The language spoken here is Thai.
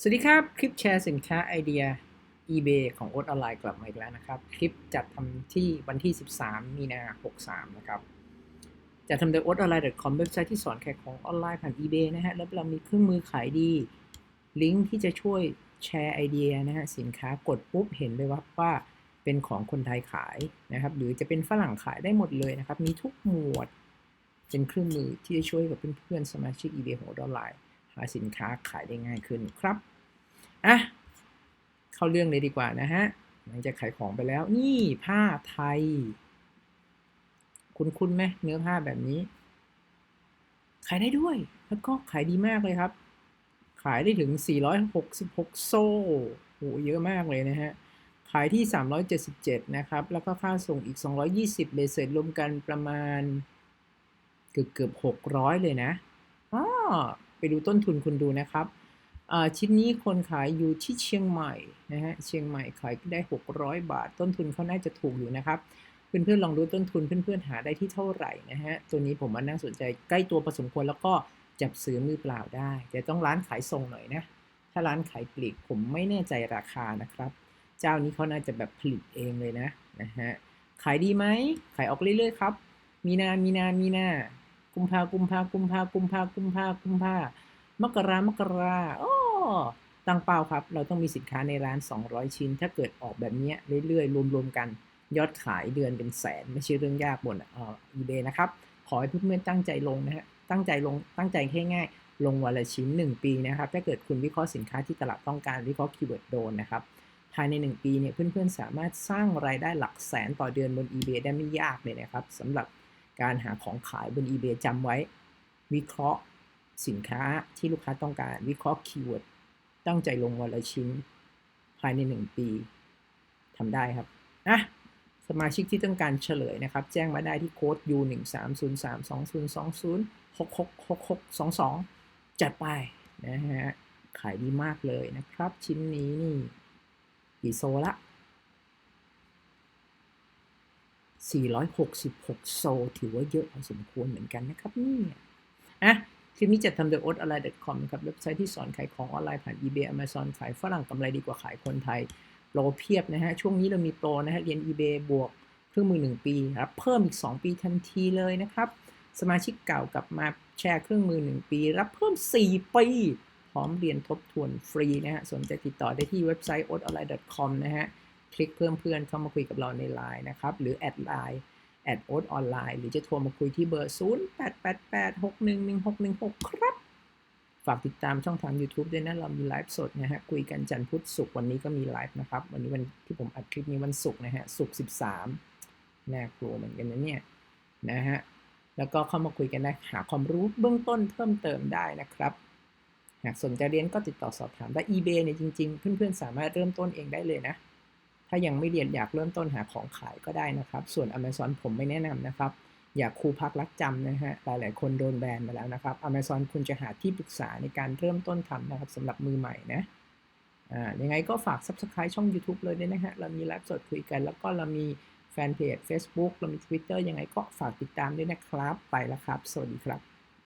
สวัสดีครับ คลิปแชร์สินค้าไอเดีย eBay ของโอ๊ตออนไลน์กลับมาอีกแล้วนะครับ คลิปจัดทำที่วันที่ 13 มีนา63 นะครับจัดทำโดย o t o n l i n e c o m เว็บไซต์ที่สอนขายของออนไลน์ผ่าน eBay นะฮะ แล้วเรามีเครื่องมือขายดี ลิงก์ที่จะช่วยแชร์ไอเดียนะฮะ สินค้ากดปุ๊บเห็นเลยว่าว่าเป็นของคนไทยขายนะครับ หรือจะเป็นฝรั่งขายได้หมดเลยนะครับ มีทุกหมวด เป็นเครื่องมือที่จะช่วยกับเพื่อนๆสมาชิก eBay ของโอ๊ตออนไลน์ หาสินค้าขายได้ง่ายขึ้นครับอะเข้าเรื่องเลยดีกว่านะฮะหลังจากขายของไปแล้ว นี่ผ้าไทย คุณคุณไหมเนื้อผ้าแบบนี้ ขายได้ด้วย แล้วก็ขายดีมากเลยครับ ขายได้ถึง 466 โซ่โหเยอะมากเลยนะฮะขายที่ 377 นะครับ แล้วก็ค่าส่งอีก 220 เบสเสร็จรวมกันประมาณ เกือบเกือบ600 เลยนะอ๋อ ไปดูต้นทุนคุณดูนะครับชิ้นนี้คนขายอยู่ที่เชียงใหม่นะฮะเชียงใหม่ขายได้ 600 บาท ต้นทุนเขาน่าจะถูกอยู่นะครับเพื่อนๆลองดูต้นทุนเพื่อนๆหาได้ที่เท่าไหร่นะฮะตัวนี้ผมว่าน่าสนใจใกล้ตัวพอสมควรแล้วก็จับซื้อมือเปล่าได้ แต่ต้องร้านขายส่งหน่อยนะ ถ้าร้านขายปลีกผมไม่แน่ใจราคานะครับ เจ้านี้เขาน่าจะแบบผลิตเองเลยนะนะฮะขายดีไหมขายออกเรื่อยๆครับ มีนา มีนา มีนา กุมภากุมภากุมภากุมภากุมภากุมภามกรามกราโอ้ตั้งเป้าครับ เราต้องมีสินค้าในร้าน 200 ชิ้น ถ้าเกิดออกแบบนี้เรื่อยๆ รวมๆกัน ยอดขายเดือนเป็นแสน ไม่ใช่เรื่องยากบนเอ่อ eBay นะครับ ขอให้เพื่อนๆตั้งใจลงนะฮะ ตั้งใจลง ตั้งใจแค่ง่ายลงวันละชิ้น 1 ปีนะครับ ถ้าเกิดคุณวิเคราะห์สินค้าที่ตลาดต้องการวิเคราะห์คีย์เวิร์ดโดนนะครับ ภายใน 1 ปีเนี่ยเพื่อนๆ สามารถสร้างรายได้หลักแสนต่อเดือนบน eBay ได้ไม่ยากเลยนะครับสำหรับ การหาของขายบน eBay จำไว้ วิเคราะห์สินค้าที่ลูกค้าต้องการ วิเคราะห์คีย์เวิร์ดตั้งใจลงวันละชิ้น ภายใน 1 ปีทำได้ครับนะสมาชิกที่ต้องการเฉลยนะครับ แจ้งมาได้ที่โค้ด U 1 3 0 3 2 0 2 0 6 6 6 6 2 2 จัดไปนะฮะ ขายดีมากเลยนะครับ ชิ้นนี้นี่กี่โซละ 466 โซถือว่าเยอะพอสมควรเหมือนกันนะครับนี่อะคลิปนี้จัดทำโดย o t o n l i n e c o m ครับเว็บไซต์ที่สอนขายของออนไลน์ผ่าน eBay Amazon ขายฝรั่งกำไรดีกว่าขายคนไทยโปรเพียบนะฮะ ช่วงนี้เรามีโปรนะฮะ เรียน eBay บวกเครื่องมือ 1 ปี รับเพิ่มอีก 2 ปีทันทีเลยนะครับ สมาชิกเก่ากลับมาแชร์เครื่องมือ 1 ปี รับเพิ่ม 4 ปี พร้อมเรียนทบทวนฟรีนะฮะ สนใจติดต่อได้ที่เว็บไซต์ o t o n l i n e c o m นะฮะ คลิกเพิ่มเพื่อนเข้ามาคุยกับเราในไลน์นะครับ หรือแอดไลน์แอดโอ๊ตออนไลน์หรือจะโทรมาคุยที่เบอร์ 0 8 8 8 6 1 1 6 1 6 ครับ ฝากติดตามช่องทาง YouTube ด้วยนะ เรามีไลฟ์สดนะฮะ คุยกันจันทร์พุธศุกร์วันนี้ก็มีไลฟ์นะครับ วันนี้วันที่ผมอัดคลิปนี้วันศุกร์นะฮะศุกร์13 น่ากลัวเหมือนกันนะเนี่ยนะฮะแล้วก็เข้ามาคุยกันได้หาความรู้เบื้องต้นเพิ่มเติมได้นะครับ หากสนใจเรียนก็ติดต่อสอบถามได้ eBay เนี่ยจริงๆ เพื่อนๆ สามารถเริ่มต้นเองได้เลยนะ ถ้ายังไม่เรียนอยากเริ่มต้นหาของขายก็ได้นะครับ ส่วน Amazon ผมไม่แนะนำนะครับ อยากครูพักรักจำนะฮะ หลายๆ คนโดนแบนมาแล้วนะครับ Amazon คุณจะหาที่ปรึกษาในการเริ่มต้นทำนะครับสำหรับมือใหม่นะอ่ายังไงก็ฝาก Subscribe ช่อง YouTube เลยด้วยนะฮะ เรามีไลฟ์สดคุยกัน แล้วก็เรามีแฟนเพจ Facebook เรามี Twitter ยังไงก็ฝากติดตามด้วยนะครับ ไปแล้วครับ สวัสดีครับ